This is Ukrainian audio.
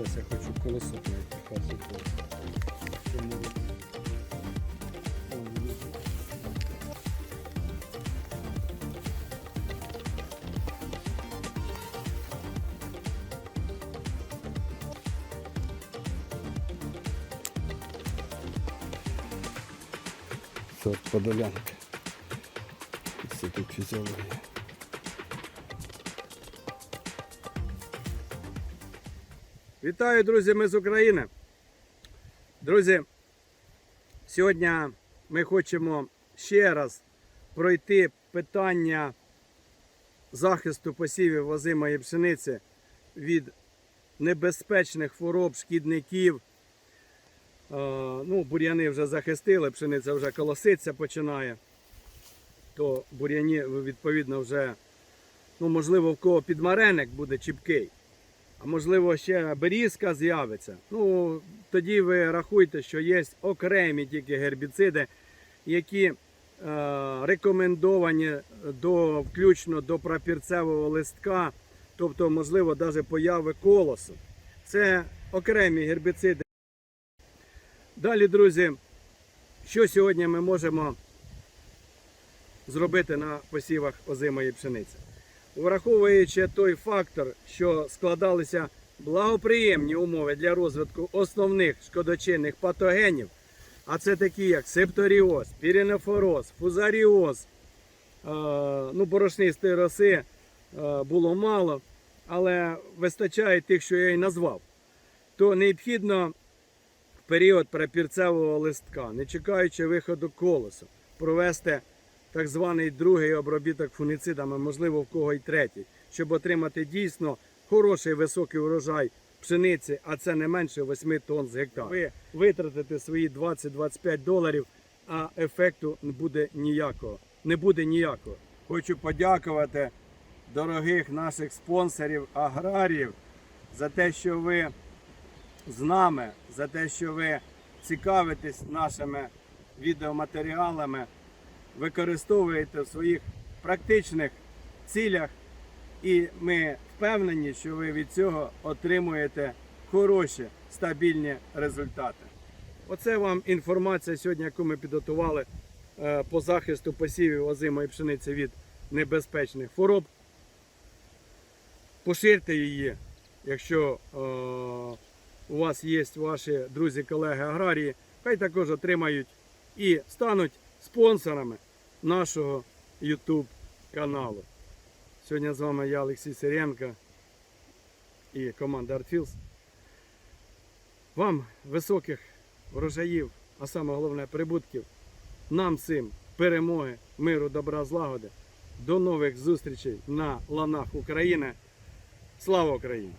Зараз я хочу колесо знайти пасу. Чому? О, лежить. Сорт Вітаю, друзі, ми з України. Друзі, сьогодні ми хочемо ще раз пройти питання захисту посівів озимої пшениці від небезпечних хвороб, шкідників. Е, Ну, бур'яни вже захистили, пшениця вже колоситься починає. То бур'яні, відповідно, вже, ну, можливо, в кого підмареник буде чіпкий можливо ще берізка з'явиться. Ну тоді ви рахуйте, що є окремі тільки гербіциди, які е, рекомендовані до включно до прапірцевого листка, тобто, можливо, навіть появи колосу. Це окремі гербіциди. Далі, друзі, що сьогодні ми можемо зробити на посівах озимої пшениці? Враховуючи той фактор, що складалися благоприємні умови для розвитку основних шкодочинних патогенів, а це такі як септоріоз, пірінофороз, фузаріоз, е, ну, борошнистої роси е, було мало, але вистачає тих, що я і назвав, то необхідно період прапірцевого листка, не чекаючи виходу колесу, провести так званий другий обробіток фуніцидами, можливо, в кого й третій, щоб отримати дійсно хороший високий урожай пшениці, а це не менше 8 тонн з гектара. Ви витратите свої 20-25 доларів, а ефекту не буде ніякого. Не буде ніякого. Хочу подякувати дорогих наших спонсорів, аграріїв за те, що ви з нами, за те, що ви цікавитесь нашими відеоматеріалами використовуєте в своїх практичних цілях, і ми впевнені, що ви від цього отримуєте хороші стабільні результати. Оце вам інформація сьогодні, яку ми підготували е, по захисту посівів озимої пшениці від небезпечних хвороб. Поширте її, якщо е, у вас є ваші друзі, колеги аграрії, хай також отримають і стануть спонсорами нашого YouTube каналу. Сьогодні з вами я, Олексій Сиренко і команда ArtFields. Вам високих врожаїв, а саме головне прибутків. Нам всім перемоги, миру, добра, злагоди. До нових зустрічей на ланах України. Слава Україні!